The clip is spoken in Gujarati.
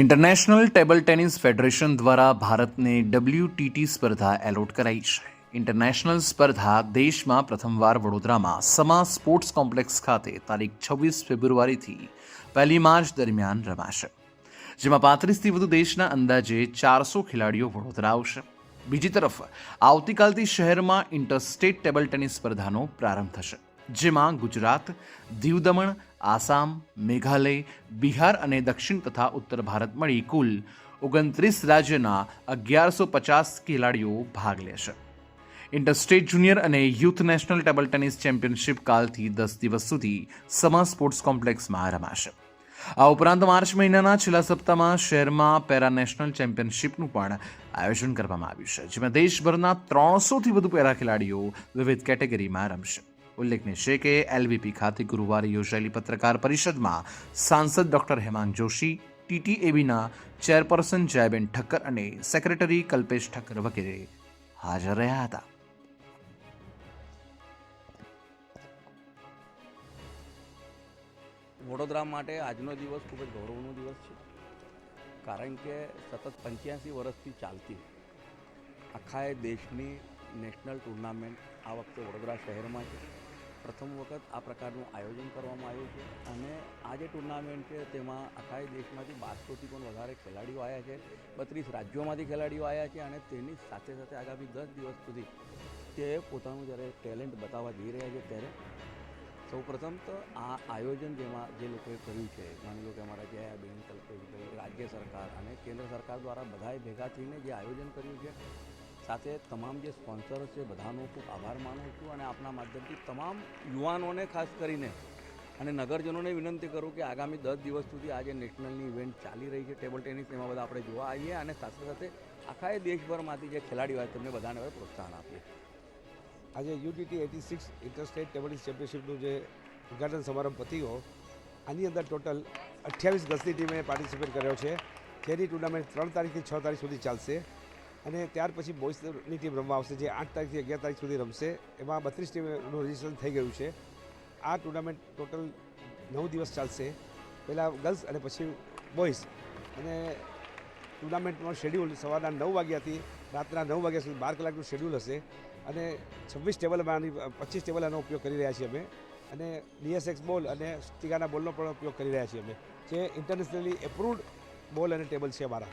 ઇન્ટરનેશનલ ટેબલ ટેનિસ ફેડરેશન દ્વારા ભારતને ડબલ્યુટીટી સ્પર્ધા એલોટ કરાઈ છે. ઇન્ટરનેશનલ સ્પર્ધા દેશમાં પ્રથમવાર વડોદરામાં સમા સ્પોર્ટ્સ કોમ્પ્લેક્સ ખાતે તારીખ છવ્વીસ ફેબ્રુઆરીથી પહેલી માર્ચ દરમિયાન રમાશે. જેમાં પાંત્રીસથી વધુ દેશના અંદાજે ચારસો ખેલાડીઓ વડોદરા આવશે. બીજી તરફ, આવતીકાલથી શહેરમાં ઇન્ટરસ્ટેટ ટેબલ ટેનિસ સ્પર્ધાનો પ્રારંભ થશે. જેમાં ગુજરાત, દીવ દમણ, આસામ, મેઘાલય, બિહાર અને દક્ષિણ તથા ઉત્તર ભારત મળી કુલ ઓગણત્રીસ રાજ્યના અગિયારસો પચાસ ખેલાડીઓ ભાગ લેશે. ઇન્ટરસ્ટેટ જુનિયર અને youth national table tennis championship કાલથી દસ દિવસ સુધી સમા સ્પોર્ટ્સ કોમ્પ્લેક્સમાં રમાશે. આ ઉપરાંત માર્ચ મહિનાના છેલ્લા સપ્તાહમાં શહેરમાં પેરા નેશનલ ચેમ્પિયનશિપનું પણ આયોજન કરવામાં આવ્યું છે, જેમાં દેશભરના ત્રણસોથી વધુ પેરા ખેલાડીઓ વિવિધ કેટેગરીમાં રમશે. ઉલ્લેખનીય છે કે એલવીપી ખાતે ગુરુવારે યોજાયેલી પત્રકાર પરિષદમાં સાંસદ ડોક્ટર હેમાંગ જોશી, ટીટીએબીના ચેરપર્સન જયબેન ઠક્કર અને સેક્રેટરી કલ્પેશ ઠક્કર વગેરે હાજર રહ્યા હતા. વડોદરા માટે આજનો દિવસ ખૂબ જ ગૌરવનો દિવસ છે. કારણ કે સતત પંચ્યાસી વર્ષથી ચાલતી આખા દેશની નેશનલ ટુર્નામેન્ટ આ વખતે વડોદરા શહેરમાં છે. પ્રથમ વખત આ પ્રકારનું આયોજન કરવામાં આવ્યું છે અને આ જે ટુર્નામેન્ટ છે તેમાં આખા દેશમાંથી બારસોથી પણ વધારે ખેલાડીઓ આવ્યા છે, બત્રીસ રાજ્યોમાંથી ખેલાડીઓ આવ્યા છે અને તેની સાથે સાથે આગામી દસ દિવસ સુધી તે પોતાનું જ્યારે ટેલેન્ટ બતાવવા જઈ રહ્યા છે ત્યારે સૌપ્રથમ તો આ આયોજન જેમાં જે લોકોએ કર્યું છે, માની લો કે અમારા જે બેન કલ્પેશભાઈ રાજ્ય સરકાર અને કેન્દ્ર સરકાર દ્વારા બધાએ ભેગા થઈને જે આયોજન કર્યું છે સાથે તમામ જે સ્પોન્સરો છે, બધાનો ખૂબ આભાર માનું છું અને આપના માધ્યમથી તમામ યુવાનોને, ખાસ કરીને, અને નગરજનોને વિનંતી કરું કે આગામી દસ દિવસ સુધી આજે નેશનલની ઇવેન્ટ ચાલી રહી છે, ટેબલ ટેનિસ, એમાં બધા આપણે જોવા આવીએ અને સાથે સાથે આખા દેશભરમાંથી જે ખેલાડીઓ હોય તેમને બધાને હવે પ્રોત્સાહન આપીએ. આજે UTT eighty six interstate table tennis ચેમ્પિયનશિપનું જે ઉદ્ઘાટન સમારંભ પત્યો આની અંદર ટોટલ અઠ્યાવીસ ગસ્તી ટીમે પાર્ટિસિપેટ કર્યો છે. જેની ટુર્નામેન્ટ ત્રણ તારીખથી છ તારીખ સુધી ચાલશે. અને ત્યાર પછી બોய்સની ટીમ રમવા આવશે, જે આઠ તારીખથી અગિયાર તારીખ સુધી રમશે. એમાં બત્રીસ ટીમનું રજિસ્ટ્રેશન થઈ ગયું છે. આ ટુર્નામેન્ટ ટોટલ નવ દિવસ ચાલશે. પહેલાં ગર્લ્સ અને પછી બોયઝ અને ટુર્નામેન્ટનું શેડ્યુલ સવારના નવ વાગ્યાથી રાતના નવ વાગ્યા સુધી બાર કલાકનું શેડ્યુલ હશે. અને છવ્વીસ ટેબલમાં પચીસ ટેબલ આનો ઉપયોગ કરી રહ્યા છીએ અમે. અને ડીએસએક્સ બોલ અને સ્ટીગાના બોલનો પણ ઉપયોગ કરી રહ્યા છીએ અમે. જે ઇન્ટરનેશનલી એપ્રુવડ બોલ અને ટેબલ છે અમારા.